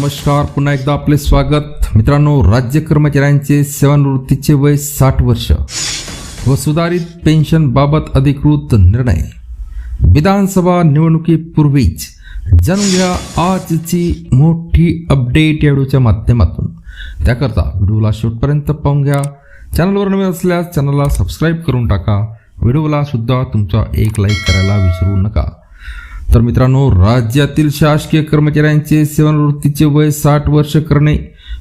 नमस्कार. पुन्हा एकदा आपले स्वागत. मित्रांनो राज्य कर्मचाऱ्यांचे सेवानिवृत्तीचे वय साठ वर्ष. व सुधारित पेन्शनबाबत अधिकृत निर्णय. विधानसभा निवडणुकीपूर्वीच जाणून घ्या आजची मोठी अपडेट या व्हिडिओच्या माध्यमातून. त्याकरता व्हिडिओला शेवटपर्यंत पाहून घ्या. चॅनलवर नवीन असल्यास चॅनलला सबस्क्राईब करून टाका. व्हिडिओला सुद्धा तुमचा एक लाईक करायला विसरू नका. तर मित्रांनो राज्यातील शासकीय कर्मचाऱ्यांचे सेवानिवृत्तीचे वय साठ वर्ष करणे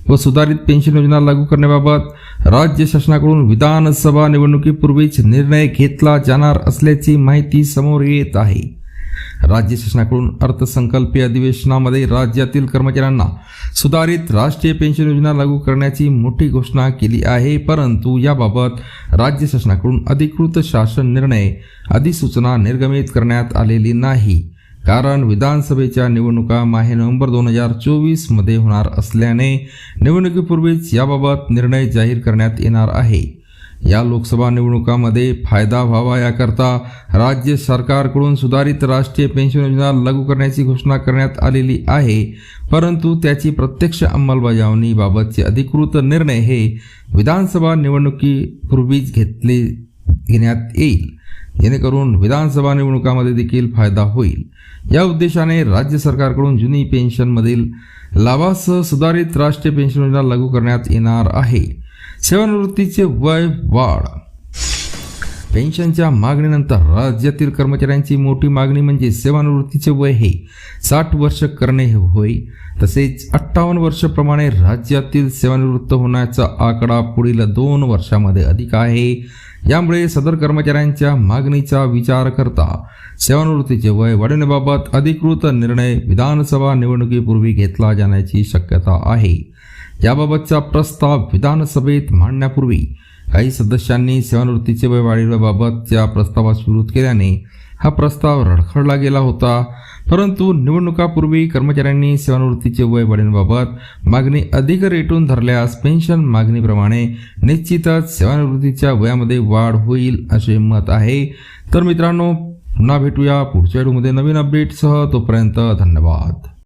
व सुधारित पेन्शन योजना लागू करण्याबाबत राज्य शासनाकडून विधानसभा निवडणुकीपूर्वीच निर्णय घेतला जाणार असल्याची माहिती समोर येत आहे. राज्य शासनाकडून अर्थसंकल्पीय अधिवेशनामध्ये राज्यातील कर्मचाऱ्यांना सुधारित राष्ट्रीय पेन्शन योजना लागू करण्याची मोठी घोषणा केली आहे. परंतु याबाबत राज्य शासनाकडून अधिकृत शासन निर्णय अधिसूचना निर्गमित करण्यात आलेली नाही. कारण विधानसभेच्या निवडणुका माहे नोव्हेंबर दोन हजार चोवीसमध्ये होणार असल्याने निवडणुकीपूर्वीच याबाबत निर्णय जाहीर करण्यात येणार आहे. या लोकसभा निवडणुकामध्ये फायदा व्हावा याकरता राज्य सरकारकडून सुधारित राष्ट्रीय पेन्शन योजना लागू करण्याची घोषणा करण्यात आलेली आहे. परंतु त्याची प्रत्यक्ष अंमलबजावणीबाबतचे अधिकृत निर्णय हे विधानसभा निवडणुकीपूर्वीच घेतले घेण्यात येईल. जेणेकरून विधानसभा निवडणुकामध्ये देखील फायदा होईल. या उद्देशाने राज्य सरकारकडून जुनी पेन्शनमधील लाभासह सुधारित राष्ट्रीय पेन्शन योजना लागू करण्यात येणार आहे. सेवानिवृत्तीचे वय वाढ. पेन्शनच्या मागणीनंतर राज्यातील कर्मचाऱ्यांची मोठी मागणी म्हणजे सेवानिवृत्तीचे वय हे साठ वर्ष करणे हे होय. तसेच अठ्ठावन्न वर्षाप्रमाणे राज्यातील सेवानिवृत्त होण्याचा आकडा पुढील दोन वर्षामध्ये अधिक आहे. यामुळे सदर कर्मचाऱ्यांच्या मागणीचा विचार करता सेवानिवृत्तीचे वय वाढवण्याबाबत अधिकृत निर्णय विधानसभा निवडणुकीपूर्वी घेतला जाण्याची शक्यता आहे. याबाबतचा प्रस्ताव विधानसभेत मांडण्यापूर्वी काही सदस्यांनी सेवानिवृत्तीचे वय वाढवण्याबाबतच्या प्रस्तावास विरोध केल्याने हा प्रस्ताव रडखडला गेला होता. परंतु निवडणुकापूर्वी कर्मचाऱ्यांनी सेवानिवृत्तीचे वय वाढवण्याबाबत मागणी अधिक रेटून धरल्यास पेन्शन मागणीप्रमाणे निश्चितच सेवानिवृत्तीच्या वयामध्ये वाढ होईल असे मत आहे. तर मित्रांनो पुन्हा भेटूया पुढच्या व्हिडिओमध्ये. नवीन अपडेटसह तोपर्यंत धन्यवाद.